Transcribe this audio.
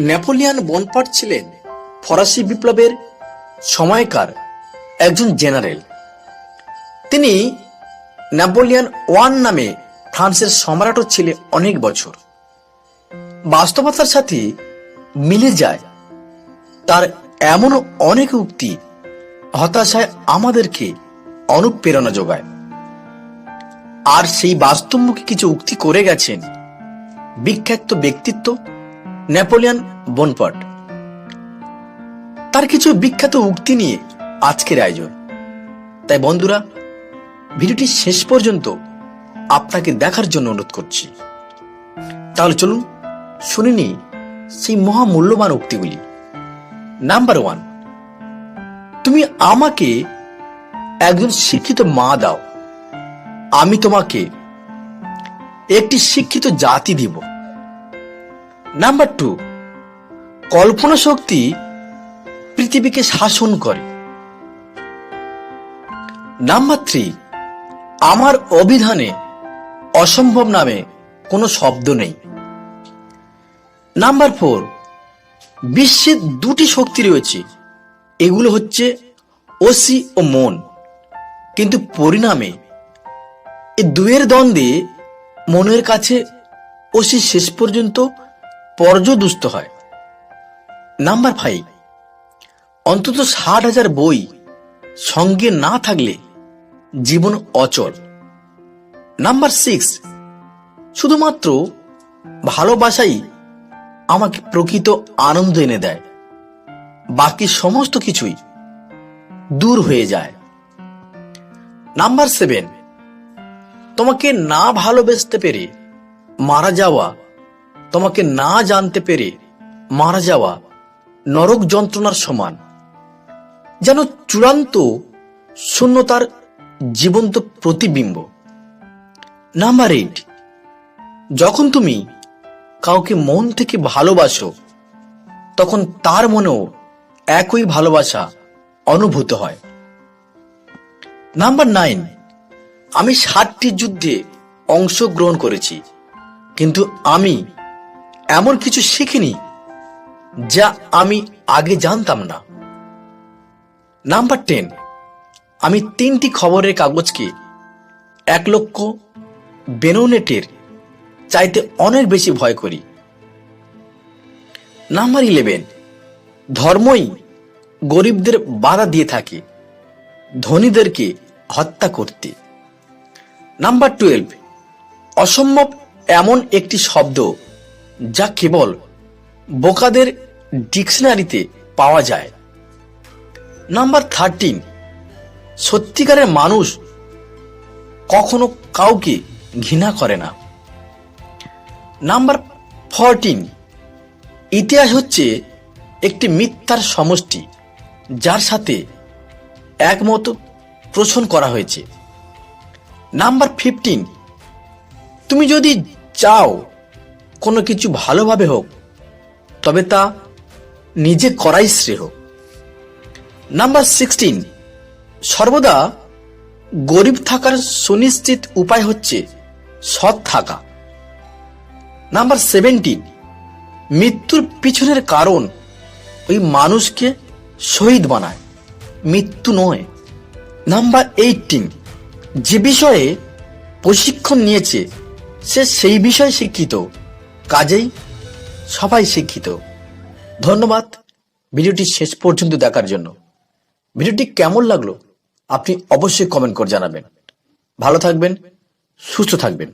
Napoleon বনপার্ট ছিলেন ফরাসি বিপ্লবের সময়কার একজন জেনারেল। তিনি নেপোলিয়ান ওয়ান নামে ফ্রান্সের সম্রাটও ছিলেন অনেক বছর। বাস্তবতার সাথে মিলে যায়। তার এমন অনেক উক্তি হতাশায় আমাদেরকে অনুপ্রেরণা যোগায়। আর সেই বাস্তবমুখী কিছু উক্তি করে গেছেন বিখ্যাত ব্যক্তিত্ব নেপোলিয়ান বোনপার্ট তার কিছু বিখ্যাত উক্তি নিয়ে আজকের আয়োজন। তাই বন্ধুরা, ভিডিওটি শেষ পর্যন্ত আপনাকে দেখার জন্য অনুরোধ করছি। তাহলে চলুন, শুনে নিই সেই মহামূল্যবান উক্তিগুলি। নাম্বার ওয়ান, তুমি আমাকে একজন শিক্ষিত মা দাও। আমি তোমাকে একটি শিক্ষিত জাতি দিব। নাম্বার টু কল্পনা শক্তি পৃথিবীকে শাসন করে। নাম্বার থ্রি আমার অভিধানে অসম্ভব নামে কোনো শব্দ নেই। নাম্বার ফোর বিশ্বের দুটি শক্তি রয়েছে। এগুলো হচ্ছে ওসি ও মন। কিন্তু পরিণামে এই দুয়ের দ্বন্দ্বে মনের কাছে ওসি শেষ পর্যন্ত পর্যদুস্ত হয়। নাম্বার ফাইভ অন্তত ষাট হাজার বই সঙ্গে না থাকলে জীবন অচল। নাম্বার সিক্স শুধুমাত্র ভালোবাসাই আমাকে প্রকৃত আনন্দ এনে দেয়। বাকি সমস্ত কিছুই দূর হয়ে যায়। নাম্বার সেভেন তোমাকে না ভালোবেসতে পেরে মারা যাওয়া তোমাকে না জানতে পেরে মারা যাওয়া নরক যন্ত্রণার সমান। যেন চূড়ান্ত শূন্যতার জীবন্ত প্রতিবিম্ব। নাম্বার এইট যখন তুমি কাউকে মন থেকে ভালোবাসো, তখন তার মনেও একই ভালোবাসা অনুভূত হয়। নাম্বার নাইন আমি ষাটটি যুদ্ধে অংশগ্রহণ করেছি, কিন্তু আমি এমন কিছু শিখিনি যা আমি আগে জানতাম না। নাম্বার টেন আমি তিনটি খবরের কাগজকে এক লক্ষ বেনোনেটের চাইতে অনেক বেশি ভয় করি। নাম্বার ইলেভেন ধর্মই গরিবদের বাধা দিয়ে থাকে, ধনীদেরকে হত্যা করতে। নাম্বার টুয়েলভ অসম্ভব এমন একটি শব্দ যা কেবল বোকাদের ডিকশনারিতে পাওয়া যায়। নাম্বার থার্টিন সত্যিকারের মানুষ কখনো কাউকে ঘৃণা করে না। নাম্বার ফরটিন ইতিহাস হচ্ছে একটি মিথ্যার সমষ্টি, যার সাথে একমত পোষণ করা হয়েছে। নাম্বার ফিফটিন তুমি যদি চাও কোনো কিছু ভালোভাবে হোক, তবে তা নিজে করাই শ্রেয়। নাম্বার সিক্সটিন, সর্বদা গরিব থাকার সুনিশ্চিত উপায় হচ্ছে সৎ থাকা। নাম্বার সেভেন্টিন, মৃত্যুর পিছনের কারণ ওই মানুষকে শহীদ বানায়, মৃত্যু নয়। নাম্বার এইটিন, যে বিষয়ে প্রশিক্ষণ নিয়েছে, সে সেই বিষয়ে শিক্ষিত। কাজেই সবাই শিক্ষিত। ধন্যবাদ ভিডিওটি শেষ পর্যন্ত দেখার জন্য। ভিডিওটি কেমন লাগল আপনি অবশ্যই কমেন্ট করে জানাবেন। ভালো থাকবেন, সুস্থ থাকবেন।